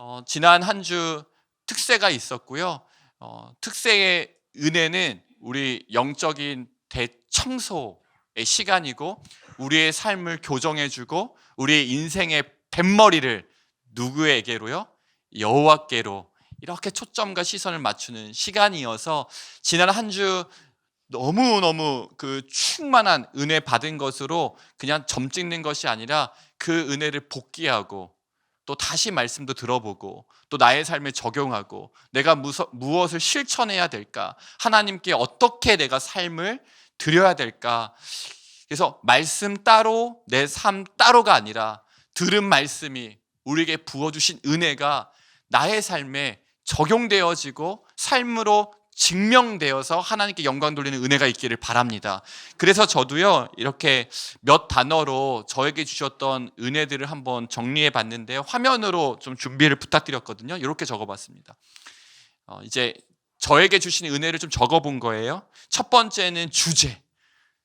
어, 지난 한 주 특세가 있었고요. 어, 특세의 은혜는 우리 영적인 대청소의 시간이고 우리의 삶을 교정해주고 우리의 인생의 뱃머리를 누구에게로요? 여호와께로 이렇게 초점과 시선을 맞추는 시간이어서 지난 한 주 너무 너무 그 충만한 은혜 받은 것으로 그냥 점 찍는 것이 아니라 그 은혜를 복귀하고 또 다시 말씀도 들어보고 또 나의 삶에 적용하고 내가 무서, 무엇을 실천해야 될까? 하나님께 어떻게 내가 삶을 드려야 될까? 그래서 말씀 따로 내 삶 따로가 아니라 들은 말씀이 우리에게 부어주신 은혜가 나의 삶에 적용되어지고 삶으로 증명되어서 하나님께 영광 돌리는 은혜가 있기를 바랍니다. 그래서 저도요, 이렇게 몇 단어로 저에게 주셨던 은혜들을 한번 정리해 봤는데 화면으로 좀 준비를 부탁드렸거든요. 이렇게 적어 봤습니다. 어, 이제 저에게 주신 은혜를 좀 적어 본 거예요. 첫 번째는 주제.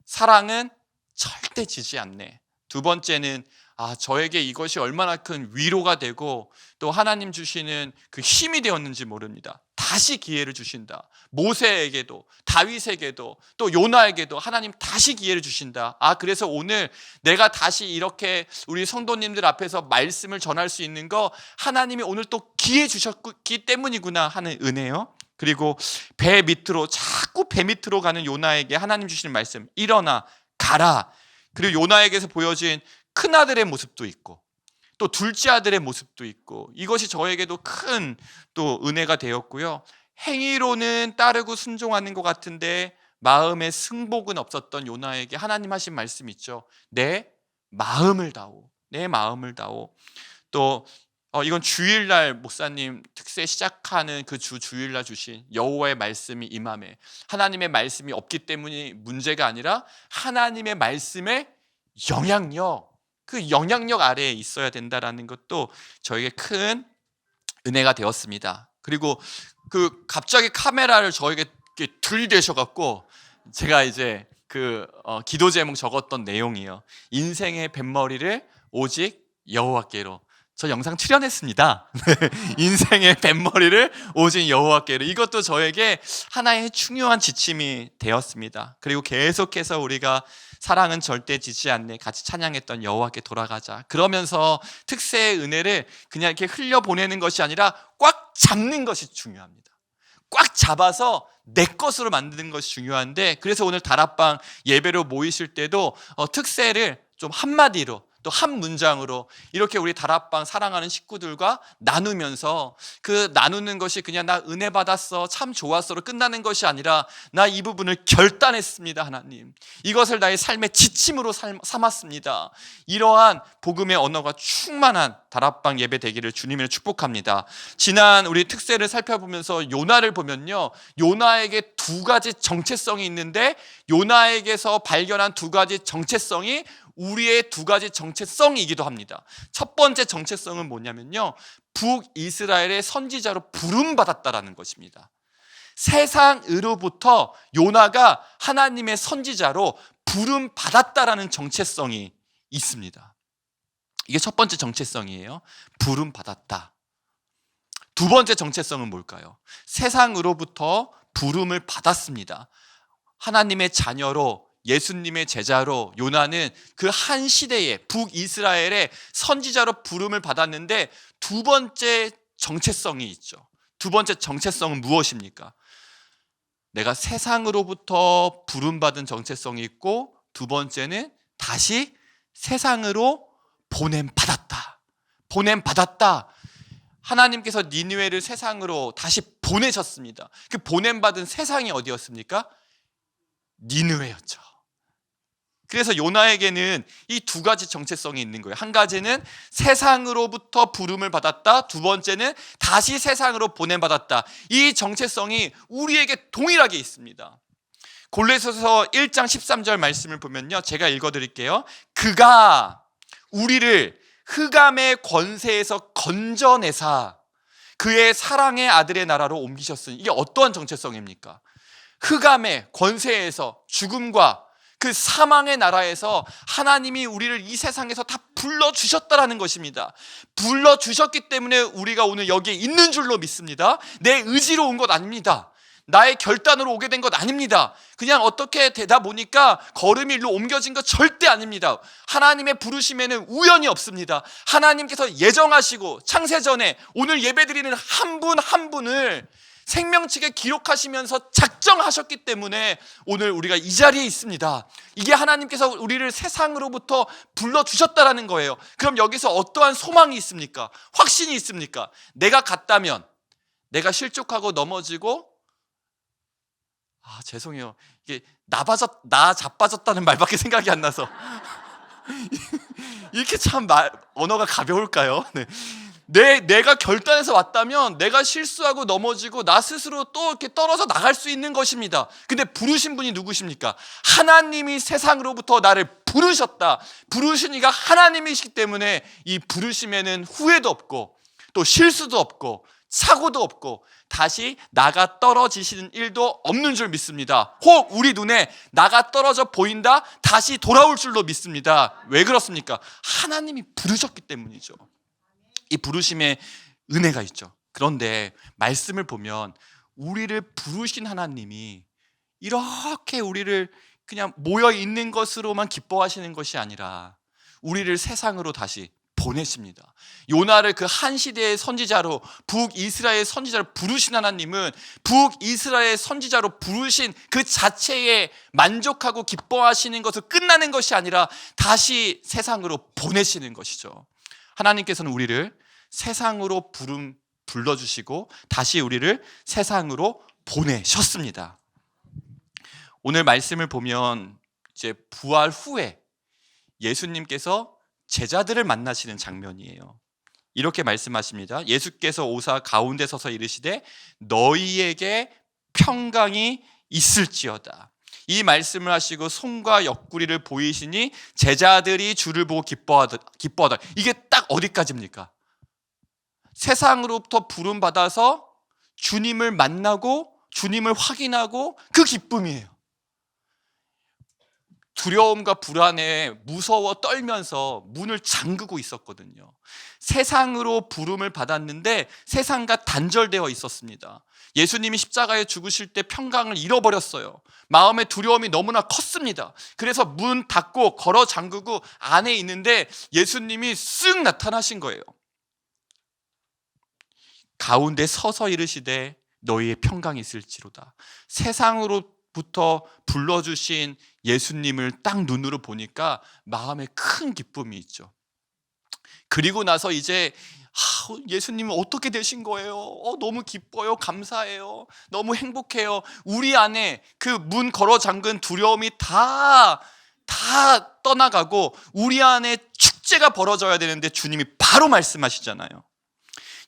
사랑은 절대 지지 않네. 두 번째는 아, 저에게 이것이 얼마나 큰 위로가 되고 또 하나님 주시는 그 힘이 되었는지 모릅니다. 다시 기회를 주신다. 모세에게도 다윗에게도 또 요나에게도 하나님 다시 기회를 주신다. 아, 그래서 오늘 내가 다시 이렇게 우리 성도님들 앞에서 말씀을 전할 수 있는 거 하나님이 오늘 또 기회 주셨기 때문이구나 하는 은혜요. 그리고 배 밑으로 자꾸 배 밑으로 가는 요나에게 하나님 주시는 말씀 일어나 가라. 그리고 요나에게서 보여진 큰 아들의 모습도 있고 또 둘째 아들의 모습도 있고 이것이 저에게도 큰 또 은혜가 되었고요. 행위로는 따르고 순종하는 것 같은데 마음의 승복은 없었던 요나에게 하나님 하신 말씀 있죠. 내 마음을 다오. 내 마음을 다오. 또 어, 이건 주일날 목사님 특세 시작하는 그 주 주일날 주신 여호와의 말씀이 임함에 하나님의 말씀이 없기 때문이 문제가 아니라 하나님의 말씀의 영향력 그 영향력 아래에 있어야 된다라는 것도 저에게 큰 은혜가 되었습니다. 그리고 그 갑자기 카메라를 저에게 이렇게 들이대셔 갖고 제가 이제 그 어, 기도 제목 적었던 내용이요. 인생의 뱃머리를 오직 여호와께로. 저 영상 출연했습니다. 네, 인생의 뱃머리를 오직 여호와께로. 이것도 저에게 하나의 중요한 지침이 되었습니다. 그리고 계속해서 우리가 사랑은 절대 지지 않네. 같이 찬양했던 여호와께 돌아가자. 그러면서 특세의 은혜를 그냥 이렇게 흘려 보내는 것이 아니라 꽉 잡는 것이 중요합니다. 꽉 잡아서 내 것으로 만드는 것이 중요한데 그래서 오늘 다락방 예배로 모이실 때도 어, 특세를 좀 한마디로 또 한 문장으로 이렇게 우리 다락방 사랑하는 식구들과 나누면서 그 나누는 것이 그냥 나 은혜 받았어 참 좋았어로 끝나는 것이 아니라 나 이 부분을 결단했습니다 하나님. 이것을 나의 삶의 지침으로 삶- 삼았습니다. 이러한 복음의 언어가 충만한 다락방 예배 되기를 주님을 축복합니다. 지난 우리 특세를 살펴보면서 요나를 보면요. 요나에게 두 가지 정체성이 있는데 요나에게서 발견한 두 가지 정체성이 우리의 두 가지 정체성이기도 합니다. 첫 번째 정체성은 뭐냐면요. 북이스라엘의 선지자로 부름받았다라는 것입니다. 세상으로부터 요나가 하나님의 선지자로 부름받았다라는 정체성이 있습니다. 이게 첫 번째 정체성이에요. 부름받았다. 두 번째 정체성은 뭘까요? 세상으로부터 부름을 받았습니다. 하나님의 자녀로 예수님의 제자로 요나는 그 한 시대에 북이스라엘의 선지자로 부름을 받았는데 두 번째 정체성이 있죠. 두 번째 정체성은 무엇입니까? 내가 세상으로부터 부름받은 정체성이 있고 두 번째는 다시 세상으로 보냄 받았다. 보냄 받았다. 하나님께서 니느웨를 세상으로 다시 보내셨습니다. 그 보냄 받은 세상이 어디였습니까? 니느웨였죠. 그래서 요나에게는 이 두 가지 정체성이 있는 거예요. 한 가지는 세상으로부터 부름을 받았다. 두 번째는 다시 세상으로 보냄받았다. 이 정체성이 우리에게 동일하게 있습니다. 골로새서 1장 13절 말씀을 보면요. 제가 읽어 드릴게요. 그가 우리를 흑암의 권세에서 건져내사 그의 사랑의 아들의 나라로 옮기셨으니 이게 어떠한 정체성입니까? 흑암의 권세에서 죽음과 그 사망의 나라에서 하나님이 우리를 이 세상에서 다 불러주셨다라는 것입니다. 불러주셨기 때문에 우리가 오늘 여기에 있는 줄로 믿습니다. 내 의지로 온 것 아닙니다. 나의 결단으로 오게 된 것 아닙니다. 그냥 어떻게 되다 보니까 걸음이 일로 옮겨진 것 절대 아닙니다. 하나님의 부르심에는 우연이 없습니다. 하나님께서 예정하시고 창세전에 오늘 예배드리는 한 분한 분을 생명책에 기록하시면서 작정하셨기 때문에 오늘 우리가 이 자리에 있습니다. 이게 하나님께서 우리를 세상으로부터 불러주셨다라는 거예요. 그럼 여기서 어떠한 소망이 있습니까? 확신이 있습니까? 내가 갔다면 내가 실족하고 넘어지고 아 죄송해요 이게 나 빠졌 나 자빠졌다는 말밖에 생각이 안 나서 이렇게 참 말, 언어가 가벼울까요? 네. 내 내가 결단해서 왔다면 내가 실수하고 넘어지고 나 스스로 또 이렇게 떨어져 나갈 수 있는 것입니다. 근데 부르신 분이 누구십니까? 하나님이 세상으로부터 나를 부르셨다. 부르신 이가 하나님이시기 때문에 이 부르심에는 후회도 없고 또 실수도 없고 사고도 없고 다시 나가 떨어지시는 일도 없는 줄 믿습니다. 혹 우리 눈에 나가 떨어져 보인다 다시 돌아올 줄로 믿습니다. 왜 그렇습니까? 하나님이 부르셨기 때문이죠. 이 부르심에 은혜가 있죠. 그런데 말씀을 보면 우리를 부르신 하나님이 이렇게 우리를 그냥 모여 있는 것으로만 기뻐하시는 것이 아니라 우리를 세상으로 다시 보내십니다. 요나를 그 한 시대의 선지자로 북이스라엘 선지자로 부르신 하나님은 북이스라엘 선지자로 부르신 그 자체에 만족하고 기뻐하시는 것을 끝나는 것이 아니라 다시 세상으로 보내시는 것이죠. 하나님께서는 우리를 세상으로 부름 불러주시고 다시 우리를 세상으로 보내셨습니다. 오늘 말씀을 보면 이제 부활 후에 예수님께서 제자들을 만나시는 장면이에요. 이렇게 말씀하십니다. 예수께서 오사 가운데 서서 이르시되 너희에게 평강이 있을지어다. 이 말씀을 하시고 손과 옆구리를 보이시니 제자들이 주를 보고 기뻐하다. 기뻐하다. 이게 딱 어디까지입니까? 세상으로부터 부름 받아서 주님을 만나고 주님을 확인하고 그 기쁨이에요. 두려움과 불안에 무서워 떨면서 문을 잠그고 있었거든요. 세상으로 부름을 받았는데 세상과 단절되어 있었습니다. 예수님이 십자가에 죽으실 때 평강을 잃어버렸어요. 마음의 두려움이 너무나 컸습니다. 그래서 문 닫고 걸어 잠그고 안에 있는데 예수님이 쓱 나타나신 거예요. 가운데 서서 이르시되 너희의 평강이 있을지로다. 세상으로부터 불러주신 예수님을 딱 눈으로 보니까 마음에 큰 기쁨이 있죠. 그리고 나서 이제 아, 예수님은 어떻게 되신 거예요? 어, 너무 기뻐요. 감사해요. 너무 행복해요. 우리 안에 그 문 걸어 잠근 두려움이 다, 다 떠나가고 우리 안에 축제가 벌어져야 되는데 주님이 바로 말씀하시잖아요.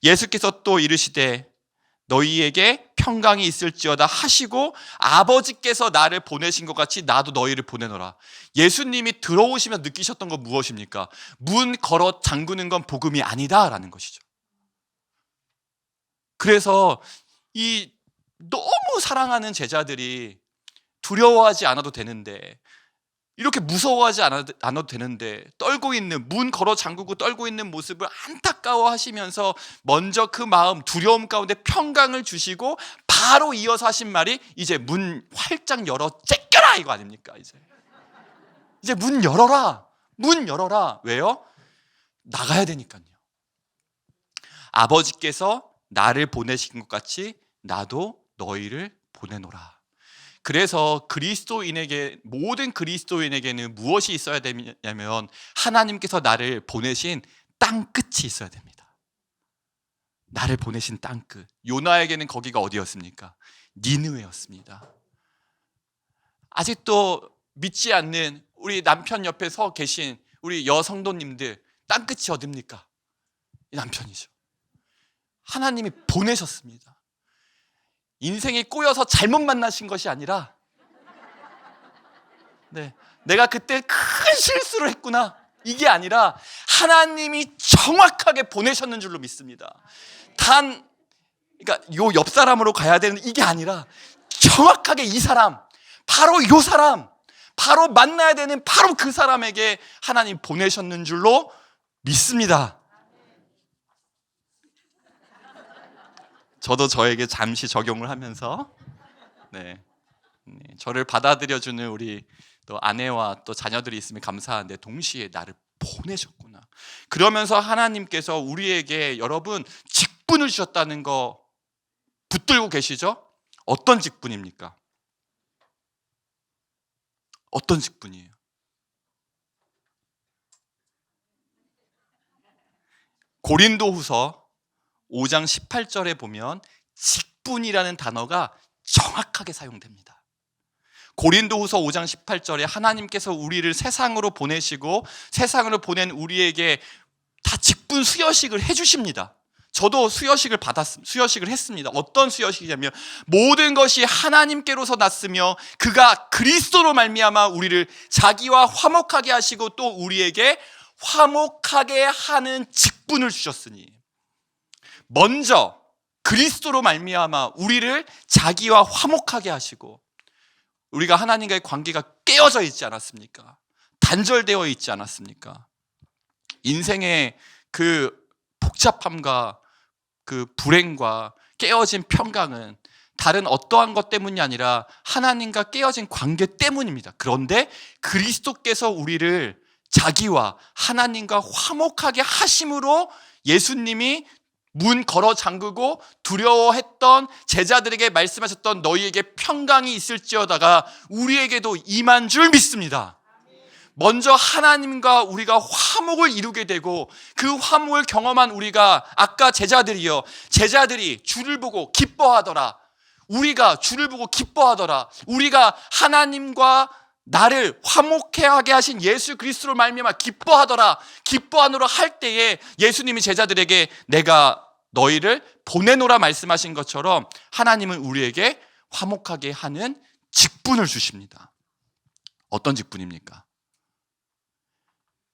예수께서 또 이르시되 너희에게 평강이 있을지어다 하시고 아버지께서 나를 보내신 것 같이 나도 너희를 보내노라. 예수님이 들어오시면 느끼셨던 건 무엇입니까? 문 걸어 잠그는 건 복음이 아니다라는 것이죠. 그래서 이 너무 사랑하는 제자들이 두려워하지 않아도 되는데 이렇게 무서워하지 않아도 되는데 떨고 있는 문 걸어 잠그고 떨고 있는 모습을 안타까워 하시면서 먼저 그 마음 두려움 가운데 평강을 주시고 바로 이어서 하신 말이 이제 문 활짝 열어 째껴라! 이거 아닙니까 이제? 이제 문 열어라! 문 열어라! 왜요? 나가야 되니까요. 아버지께서 나를 보내신 것 같이 나도 너희를 보내노라 그래서 그리스도인에게 모든 그리스도인에게는 무엇이 있어야 되냐면 하나님께서 나를 보내신 땅 끝이 있어야 됩니다. 나를 보내신 땅 끝. 요나에게는 거기가 어디였습니까? 니느웨였습니다. 아직도 믿지 않는 우리 남편 옆에 서 계신 우리 여성도님들 땅 끝이 어딥니까? 남편이죠. 하나님이 보내셨습니다. 인생이 꼬여서 잘못 만나신 것이 아니라 네, 내가 그때 큰 실수를 했구나. 이게 아니라 하나님이 정확하게 보내셨는 줄로 믿습니다. 단 그러니까 요 옆 사람으로 가야 되는 이게 아니라 정확하게 이 사람 바로 요 사람 바로 만나야 되는 바로 그 사람에게 하나님 보내셨는 줄로 믿습니다. 저도 저에게 잠시 적용을 하면서 네, 네, 저를 받아들여 주는 우리 또 아내와 또 자녀들이 있으면 감사한데 동시에 나를 보내셨구나. 그러면서 하나님께서 우리에게 여러분 직분을 주셨다는 거 붙들고 계시죠? 어떤 직분입니까? 어떤 직분이에요? 고린도 후서 5장 18절에 보면 직분이라는 단어가 정확하게 사용됩니다. 고린도후서 5장 18절에 하나님께서 우리를 세상으로 보내시고 세상으로 보낸 우리에게 다 직분 수여식을 해 주십니다. 저도 수여식을 받았 수여식을 했습니다. 어떤 수여식이냐면 모든 것이 하나님께로서 났으며 그가 그리스도로 말미암아 우리를 자기와 화목하게 하시고 또 우리에게 화목하게 하는 직분을 주셨으니 먼저 그리스도로 말미암아 우리를 자기와 화목하게 하시고 우리가 하나님과의 관계가 깨어져 있지 않았습니까? 단절되어 있지 않았습니까? 인생의 그 복잡함과 그 불행과 깨어진 평강은 다른 어떠한 것 때문이 아니라 하나님과 깨어진 관계 때문입니다. 그런데 그리스도께서 우리를 자기와 하나님과 화목하게 하심으로 예수님이 문 걸어 잠그고 두려워했던 제자들에게 말씀하셨던 너희에게 평강이 있을지어다가 우리에게도 임한 줄 믿습니다. 먼저 하나님과 우리가 화목을 이루게 되고 그 화목을 경험한 우리가 아까 제자들이요. 제자들이 주를 보고 기뻐하더라. 우리가 주를 보고 기뻐하더라. 우리가 하나님과 나를 화목해 하게 하신 예수 그리스도로 말미암아 기뻐하더라. 기뻐하노라 할 때에 예수님이 제자들에게 내가 너희를 보내노라 말씀하신 것처럼 하나님은 우리에게 화목하게 하는 직분을 주십니다. 어떤 직분입니까?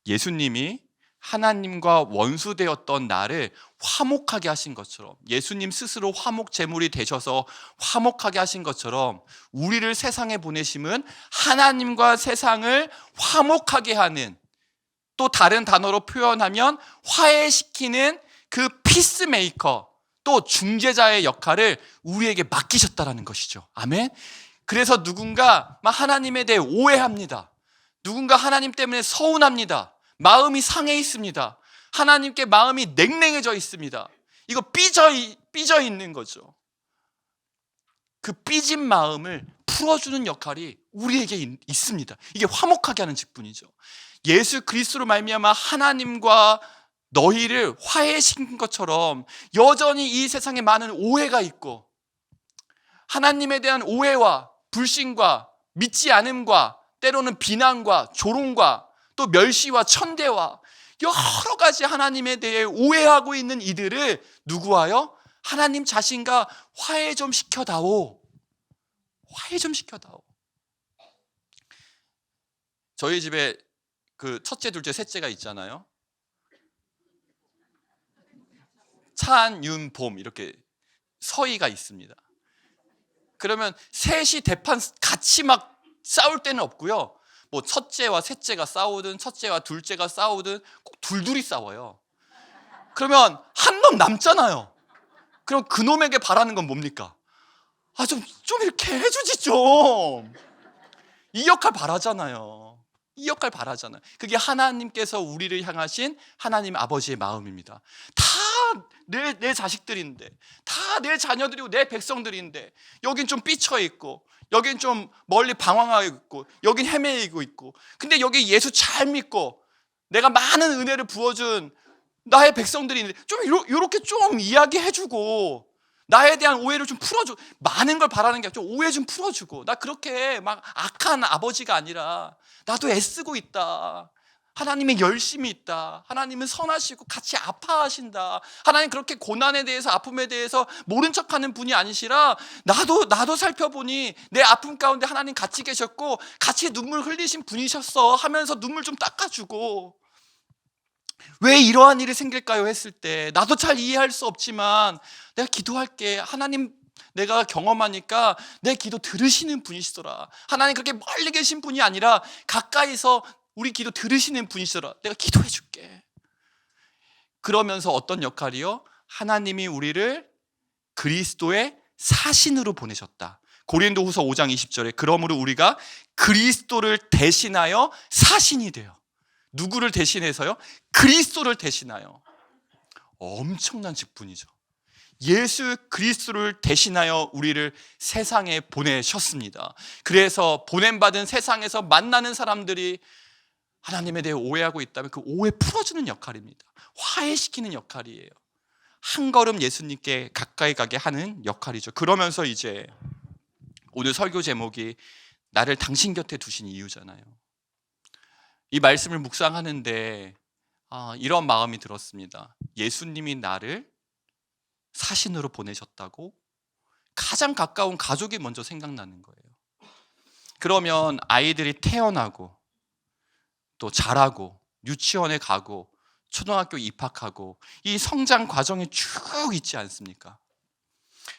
예수님이 하나님과 원수되었던 나를 화목하게 하신 것처럼 예수님 스스로 화목 제물이 되셔서 화목하게 하신 것처럼 우리를 세상에 보내심은 하나님과 세상을 화목하게 하는 또 다른 단어로 표현하면 화해시키는 그 피스메이커 또 중재자의 역할을 우리에게 맡기셨다라는 것이죠. 아멘. 그래서 누군가 하나님에 대해 오해합니다. 누군가 하나님 때문에 서운합니다. 마음이 상해 있습니다. 하나님께 마음이 냉랭해져 있습니다. 이거 삐져, 삐져 있는 거죠. 그 삐진 마음을 풀어주는 역할이 우리에게 있습니다. 이게 화목하게 하는 직분이죠. 예수 그리스도로 말미암아 하나님과 너희를 화해시킨 것처럼 여전히 이 세상에 많은 오해가 있고 하나님에 대한 오해와 불신과 믿지 않음과 때로는 비난과 조롱과 또 멸시와 천대와 여러 가지 하나님에 대해 오해하고 있는 이들을 누구하여 하나님 자신과 화해 좀 시켜다오. 화해 좀 시켜다오. 저희 집에 그 첫째, 둘째, 셋째가 있잖아요. 찬, 윤, 봄 이렇게 서희가 있습니다. 그러면 셋이 대판 같이 막 싸울 때는 없고요. 뭐 첫째와 셋째가 싸우든 첫째와 둘째가 싸우든 꼭 둘둘이 싸워요. 그러면 한 놈 남잖아요. 그럼 그 놈에게 바라는 건 뭡니까? 아, 좀, 좀 이렇게 해주지, 좀. 이 역할 바라잖아요. 이 역할 바라잖아요. 그게 하나님께서 우리를 향하신 하나님 아버지의 마음입니다. 다 내 내 자식들인데, 다 내 자녀들이고 내 백성들인데, 여긴 좀 삐쳐 있고, 여긴 좀 멀리 방황하고 있고, 여긴 헤매이고 있고, 근데 여기 예수 잘 믿고, 내가 많은 은혜를 부어준 나의 백성들이 있는데, 좀 이렇게 좀 이야기해주고, 나에 대한 오해를 좀 풀어줘. 많은 걸 바라는 게 아니라 좀 오해 좀 풀어주고. 나 그렇게 막 악한 아버지가 아니라 나도 애쓰고 있다. 하나님의 열심이 있다. 하나님은 선하시고 같이 아파하신다. 하나님 그렇게 고난에 대해서 아픔에 대해서 모른 척하는 분이 아니시라 나도 나도 살펴보니 내 아픔 가운데 하나님 같이 계셨고 같이 눈물 흘리신 분이셨어 하면서 눈물 좀 닦아주고 왜 이러한 일이 생길까요 했을 때 나도 잘 이해할 수 없지만 내가 기도할게 하나님 내가 경험하니까 내 기도 들으시는 분이시더라. 하나님 그렇게 멀리 계신 분이 아니라 가까이서 우리 기도 들으시는 분이시더라. 내가 기도해 줄게. 그러면서 어떤 역할이요? 하나님이 우리를 그리스도의 사신으로 보내셨다. 고린도 후서 5장 20절에 그러므로 우리가 그리스도를 대신하여 사신이 돼요. 누구를 대신해서요? 그리스도를 대신하여. 엄청난 직분이죠. 예수 그리스도를 대신하여 우리를 세상에 보내셨습니다. 그래서 보냄받은 세상에서 만나는 사람들이 하나님에 대해 오해하고 있다면 그 오해 풀어주는 역할입니다. 화해시키는 역할이에요. 한 걸음 예수님께 가까이 가게 하는 역할이죠. 그러면서 이제 오늘 설교 제목이 나를 당신 곁에 두신 이유잖아요. 이 말씀을 묵상하는데 아, 이런 마음이 들었습니다. 예수님이 나를 사신으로 보내셨다고 가장 가까운 가족이 먼저 생각나는 거예요. 그러면 아이들이 태어나고 또 자라고 유치원에 가고 초등학교 입학하고 이 성장 과정이 쭉 있지 않습니까?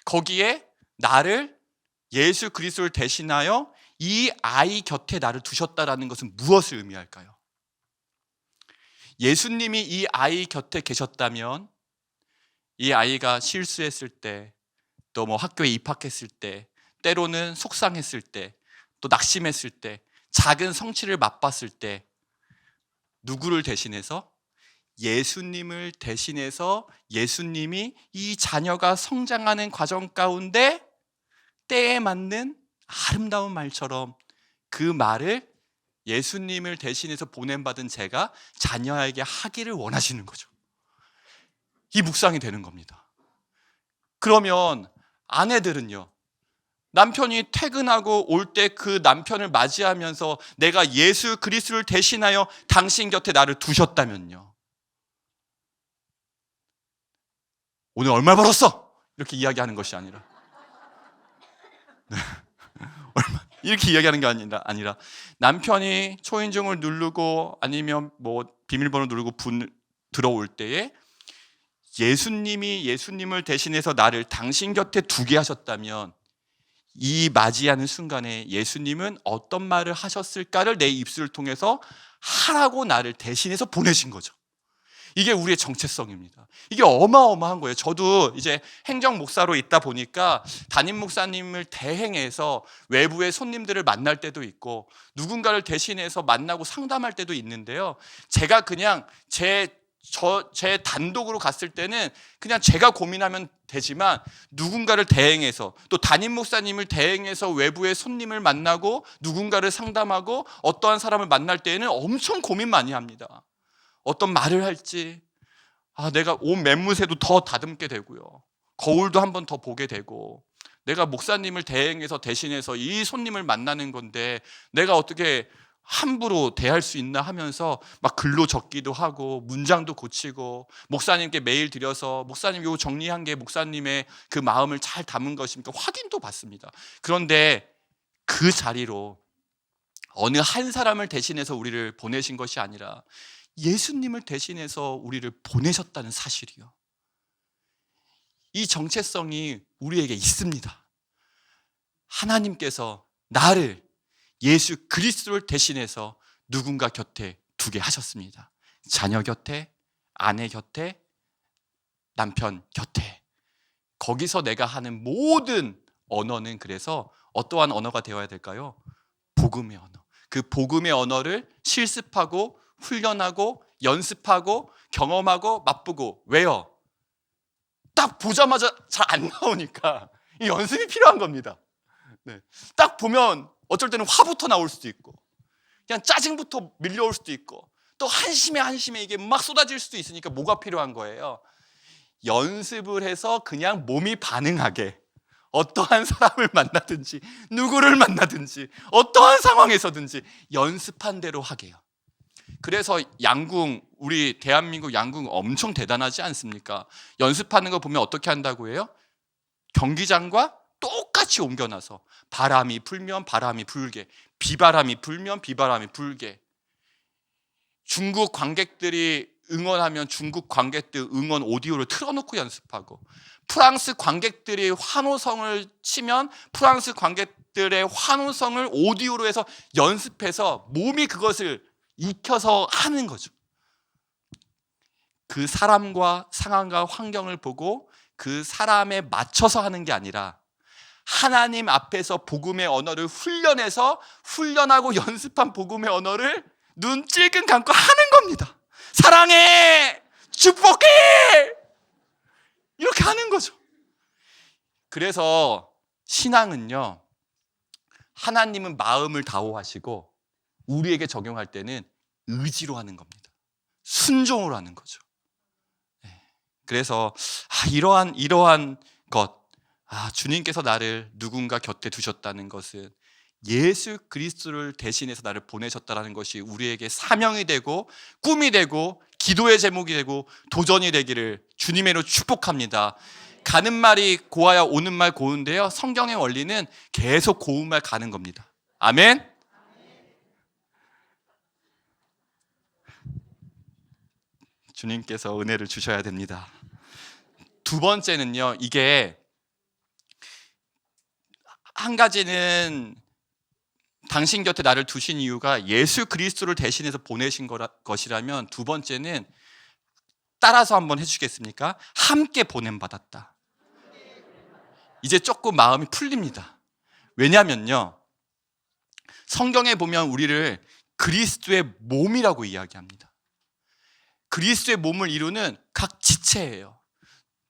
거기에 나를 예수 그리스도를 대신하여 이 아이 곁에 나를 두셨다라는 것은 무엇을 의미할까요? 예수님이 이 아이 곁에 계셨다면 이 아이가 실수했을 때, 또 뭐 학교에 입학했을 때, 때로는 속상했을 때, 또 낙심했을 때, 작은 성취를 맛봤을 때, 누구를 대신해서? 예수님을 대신해서 예수님이 이 자녀가 성장하는 과정 가운데 때에 맞는 아름다운 말처럼 그 말을 예수님을 대신해서 보냄받은 제가 자녀에게 하기를 원하시는 거죠. 이 묵상이 되는 겁니다. 그러면 아내들은요, 남편이 퇴근하고 올 때 그 남편을 맞이하면서 내가 예수 그리스도를 대신하여 당신 곁에 나를 두셨다면요. 오늘 얼마 벌었어? 이렇게 이야기하는 것이 아니라 네. 얼마 이렇게 이야기하는 게 아니라 아니라 남편이 초인종을 누르고 아니면 뭐 비밀번호 누르고 분 들어올 때에 예수님이 예수님을 대신해서 나를 당신 곁에 두게 하셨다면 이 맞이하는 순간에 예수님은 어떤 말을 하셨을까를 내 입술을 통해서 하라고 나를 대신해서 보내신 거죠. 이게 우리의 정체성입니다. 이게 어마어마한 거예요. 저도 이제 행정 목사로 있다 보니까 담임 목사님을 대행해서 외부의 손님들을 만날 때도 있고 누군가를 대신해서 만나고 상담할 때도 있는데요. 제가 그냥 제 저 제 단독으로 갔을 때는 그냥 제가 고민하면 되지만 누군가를 대행해서 또 담임 목사님을 대행해서 외부의 손님을 만나고 누군가를 상담하고 어떠한 사람을 만날 때에는 엄청 고민 많이 합니다. 어떤 말을 할지 아 내가 옷 맨무새도 더 다듬게 되고요. 거울도 한 번 더 보게 되고 내가 목사님을 대행해서 대신해서 이 손님을 만나는 건데 내가 어떻게 함부로 대할 수 있나 하면서 막 글로 적기도 하고 문장도 고치고 목사님께 메일 드려서 목사님 요 정리한 게 목사님의 그 마음을 잘 담은 것입니까 확인도 받습니다. 그런데 그 자리로 어느 한 사람을 대신해서 우리를 보내신 것이 아니라 예수님을 대신해서 우리를 보내셨다는 사실이요. 이 정체성이 우리에게 있습니다. 하나님께서 나를 예수 그리스도를 대신해서 누군가 곁에 두게 하셨습니다. 자녀 곁에, 아내 곁에, 남편 곁에. 거기서 내가 하는 모든 언어는 그래서 어떠한 언어가 되어야 될까요? 복음의 언어. 그 복음의 언어를 실습하고 훈련하고 연습하고 경험하고 맛보고 왜요? 딱 보자마자 잘 안 나오니까 이 연습이 필요한 겁니다. 네. 딱 보면 어쩔 때는 화부터 나올 수도 있고 그냥 짜증부터 밀려올 수도 있고 또 한심해 한심해 이게 막 쏟아질 수도 있으니까 뭐가 필요한 거예요? 연습을 해서 그냥 몸이 반응하게 어떠한 사람을 만나든지 누구를 만나든지 어떠한 상황에서든지 연습한 대로 하게요. 그래서 양궁 우리 대한민국 양궁 엄청 대단하지 않습니까? 연습하는 거 보면 어떻게 한다고 해요? 경기장과 똑같이 옮겨놔서 바람이 불면 바람이 불게, 비바람이 불면 비바람이 불게. 중국 관객들이 응원하면 중국 관객들 응원 오디오를 틀어놓고 연습하고 프랑스 관객들이 환호성을 치면 프랑스 관객들의 환호성을 오디오로 해서 연습해서 몸이 그것을 익혀서 하는 거죠. 그 사람과 상황과 환경을 보고 그 사람에 맞춰서 하는 게 아니라 하나님 앞에서 복음의 언어를 훈련해서 훈련하고 연습한 복음의 언어를 눈 찔끔 감고 하는 겁니다. 사랑해! 축복해! 이렇게 하는 거죠. 그래서 신앙은요, 하나님은 마음을 다호하시고 우리에게 적용할 때는 의지로 하는 겁니다. 순종으로 하는 거죠. 네. 그래서 아, 이러한 이러한 것, 아, 주님께서 나를 누군가 곁에 두셨다는 것은 예수 그리스도를 대신해서 나를 보내셨다라는 것이 우리에게 사명이 되고 꿈이 되고 기도의 제목이 되고 도전이 되기를 주님의로 축복합니다. 가는 말이 고와야 오는 말 고운데요. 성경의 원리는 계속 고운 말 가는 겁니다. 아멘. 주님께서 은혜를 주셔야 됩니다. 두 번째는요. 이게 한 가지는 당신 곁에 나를 두신 이유가 예수 그리스도를 대신해서 보내신 거라, 것이라면 두 번째는 따라서 한번 해주시겠습니까? 함께 보냄 받았다. 이제 조금 마음이 풀립니다. 왜냐면요. 성경에 보면 우리를 그리스도의 몸이라고 이야기합니다. 그리스도의 몸을 이루는 각 지체예요.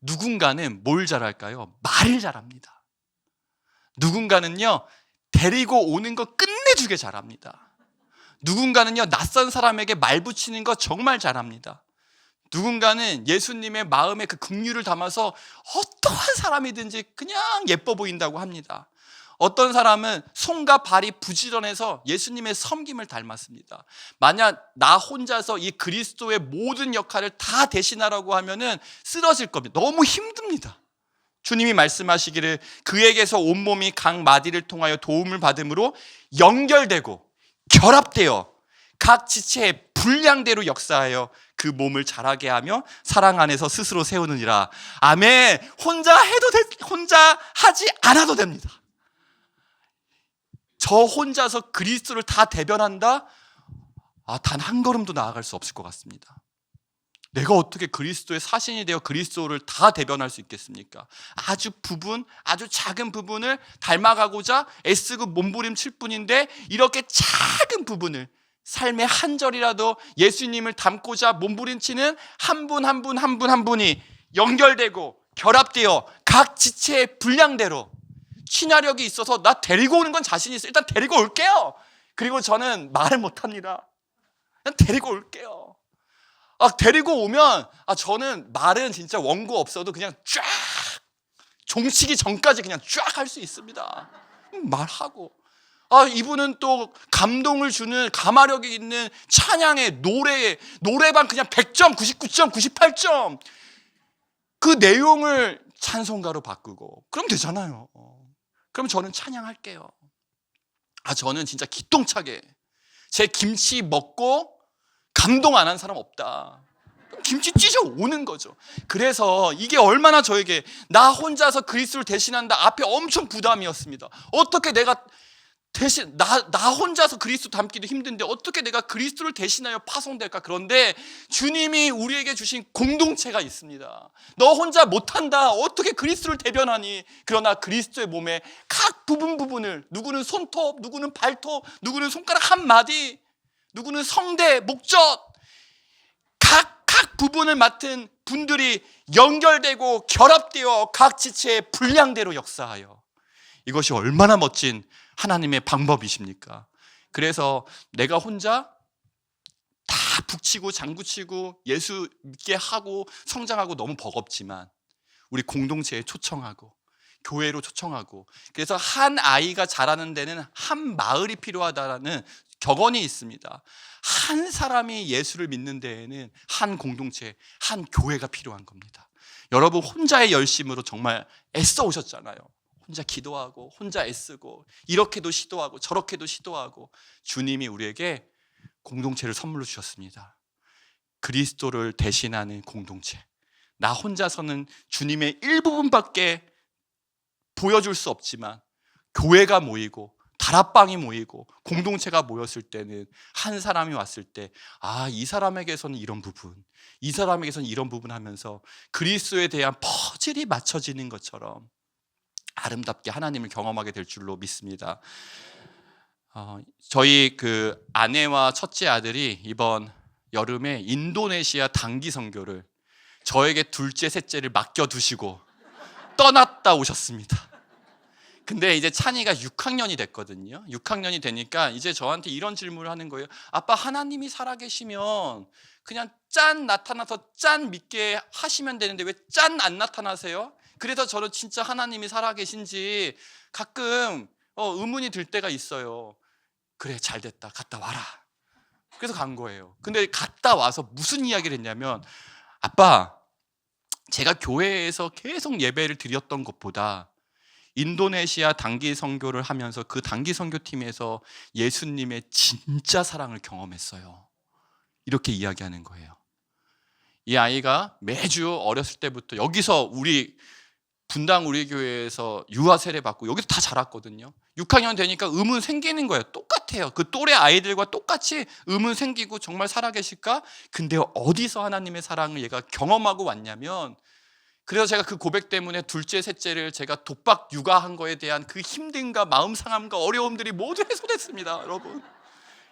누군가는 뭘 잘할까요? 말을 잘합니다. 누군가는요, 데리고 오는 거 끝내주게 잘합니다. 누군가는요, 낯선 사람에게 말 붙이는 거 정말 잘합니다. 누군가는 예수님의 마음에 그 긍휼을 담아서 어떠한 사람이든지 그냥 예뻐 보인다고 합니다. 어떤 사람은 손과 발이 부지런해서 예수님의 섬김을 닮았습니다. 만약 나 혼자서 이 그리스도의 모든 역할을 다 대신하라고 하면은 쓰러질 겁니다. 너무 힘듭니다. 주님이 말씀하시기를 그에게서 온몸이 각 마디를 통하여 도움을 받음으로 연결되고 결합되어 각 지체의 분량대로 역사하여 그 몸을 자라게 하며 사랑 안에서 스스로 세우느니라. 아멘. 혼자 해도 돼, 혼자 하지 않아도 됩니다. 저 혼자서 그리스도를 다 대변한다? 아, 단 한 걸음도 나아갈 수 없을 것 같습니다. 내가 어떻게 그리스도의 사신이 되어 그리스도를 다 대변할 수 있겠습니까? 아주 부분, 아주 작은 부분을 닮아가고자 애쓰고 몸부림칠 뿐인데 이렇게 작은 부분을 삶의 한 절이라도 예수님을 닮고자 몸부림치는 한 분 한 분 한 분 한 분이 연결되고 결합되어 각 지체의 분량대로 친화력이 있어서 나 데리고 오는 건 자신 있어요. 일단 데리고 올게요. 그리고 저는 말을 못 합니다. 그냥 데리고 올게요. 아, 데리고 오면 아, 저는 말은 진짜 원고 없어도 그냥 쫙 종치기 전까지 그냥 쫙 할 수 있습니다. 음, 말하고 아, 이분은 또 감동을 주는 가마력이 있는 찬양의 노래에 노래방 그냥 100점, 99점, 98점 그 내용을 찬송가로 바꾸고 그럼 되잖아요. 그럼 저는 찬양할게요. 아, 저는 진짜 기똥차게 제 김치 먹고 감동 안 한 사람 없다. 김치 찢어 오는 거죠. 그래서 이게 얼마나 저에게 나 혼자서 그리스도를 대신한다 앞에 엄청 부담이었습니다. 어떻게 내가 대신 나, 나 혼자서 그리스도 닮기도 힘든데 어떻게 내가 그리스도를 대신하여 파송될까? 그런데 주님이 우리에게 주신 공동체가 있습니다. 너 혼자 못한다. 어떻게 그리스도를 대변하니? 그러나 그리스도의 몸에 각 부분 부분을 누구는 손톱, 누구는 발톱, 누구는 손가락 한 마디, 누구는 성대, 목젖 각, 각 부분을 맡은 분들이 연결되고 결합되어 각 지체의 분량대로 역사하여 이것이 얼마나 멋진 하나님의 방법이십니까? 그래서 내가 혼자 다 북치고 장구치고 예수 믿게 하고 성장하고 너무 버겁지만 우리 공동체에 초청하고 교회로 초청하고 그래서 한 아이가 자라는 데는 한 마을이 필요하다라는 격언이 있습니다. 한 사람이 예수를 믿는 데에는 한 공동체, 한 교회가 필요한 겁니다. 여러분 혼자의 열심으로 정말 애써 오셨잖아요. 혼자 기도하고 혼자 애쓰고 이렇게도 시도하고 저렇게도 시도하고 주님이 우리에게 공동체를 선물로 주셨습니다. 그리스도를 대신하는 공동체. 나 혼자서는 주님의 일부분밖에 보여줄 수 없지만 교회가 모이고 다락방이 모이고 공동체가 모였을 때는 한 사람이 왔을 때 아, 이 사람에게서는 이런 부분, 이 사람에게서는 이런 부분 하면서 그리스도에 대한 퍼즐이 맞춰지는 것처럼 아름답게 하나님을 경험하게 될 줄로 믿습니다. 어, 저희 그 아내와 첫째 아들이 이번 여름에 인도네시아 단기 선교를 저에게 둘째, 셋째를 맡겨 두시고 떠났다 오셨습니다. 근데 이제 찬이가 6학년이 됐거든요. 6학년이 되니까 이제 저한테 이런 질문을 하는 거예요. 아빠 하나님이 살아계시면 그냥 짠 나타나서 짠 믿게 하시면 되는데 왜 짠 안 나타나세요? 그래서 저는 진짜 하나님이 살아계신지 가끔 어, 의문이 들 때가 있어요. 그래 잘 됐다 갔다 와라. 그래서 간 거예요. 근데 갔다 와서 무슨 이야기를 했냐면 아빠 제가 교회에서 계속 예배를 드렸던 것보다 인도네시아 단기 선교를 하면서 그 단기 선교팀에서 예수님의 진짜 사랑을 경험했어요. 이렇게 이야기하는 거예요. 이 아이가 매주 어렸을 때부터 여기서 우리 분당 우리 교회에서 유아 세례 받고 여기서 다 자랐거든요. 6학년 되니까 의문 생기는 거예요. 똑같아요. 그 또래 아이들과 똑같이 의문 생기고 정말 살아계실까? 근데 어디서 하나님의 사랑을 얘가 경험하고 왔냐면 그래서 제가 그 고백 때문에 둘째, 셋째를 제가 독박 육아한 거에 대한 그 힘듦과 마음 상함과 어려움들이 모두 해소됐습니다, 여러분.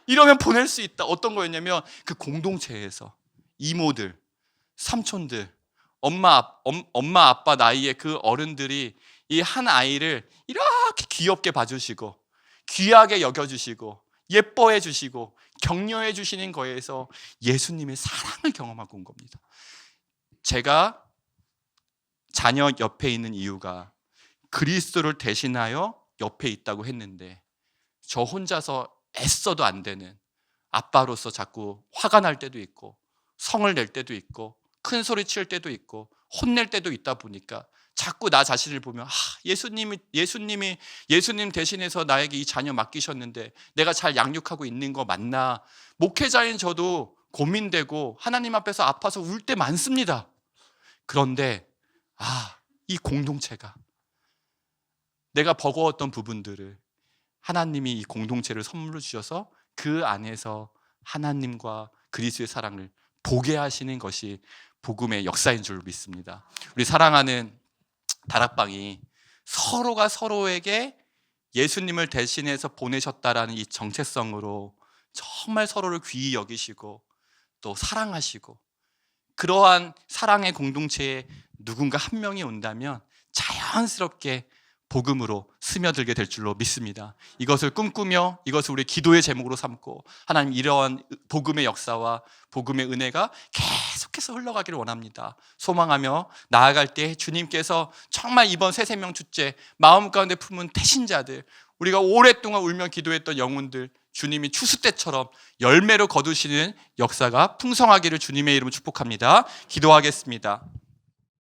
이러면 보낼 수 있다. 어떤 거였냐면 그 공동체에서 이모들, 삼촌들, 엄마, 엄, 엄마 아빠 나이에 그 어른들이 이 한 아이를 이렇게 귀엽게 봐주시고 귀하게 여겨주시고 예뻐해 주시고 격려해 주시는 거에서 예수님의 사랑을 경험하고 온 겁니다. 제가 자녀 옆에 있는 이유가 그리스도를 대신하여 옆에 있다고 했는데 저 혼자서 애써도 안 되는 아빠로서 자꾸 화가 날 때도 있고 성을 낼 때도 있고 큰 소리 칠 때도 있고 혼낼 때도 있다 보니까 자꾸 나 자신을 보면 아, 예수님이 예수님이 예수님 대신해서 나에게 이 자녀 맡기셨는데 내가 잘 양육하고 있는 거 맞나? 목회자인 저도 고민되고 하나님 앞에서 아파서 울 때 많습니다. 그런데 아, 이 공동체가 내가 버거웠던 부분들을 하나님이 이 공동체를 선물로 주셔서 그 안에서 하나님과 그리스도의 사랑을 보게 하시는 것이 복음의 역사인 줄 믿습니다. 우리 사랑하는 다락방이 서로가 서로에게 예수님을 대신해서 보내셨다라는 이 정체성으로 정말 서로를 귀히 여기시고 또 사랑하시고 그러한 사랑의 공동체에 누군가 한 명이 온다면 자연스럽게 복음으로 스며들게 될 줄로 믿습니다. 이것을 꿈꾸며 이것을 우리 기도의 제목으로 삼고 하나님 이러한 복음의 역사와 복음의 은혜가 계속해서 흘러가기를 원합니다. 소망하며 나아갈 때 주님께서 정말 이번 새세명 축제 마음 가운데 품은 태신자들 우리가 오랫동안 울며 기도했던 영혼들 주님이 추수 때처럼 열매로 거두시는 역사가 풍성하기를 주님의 이름으로 축복합니다. 기도하겠습니다.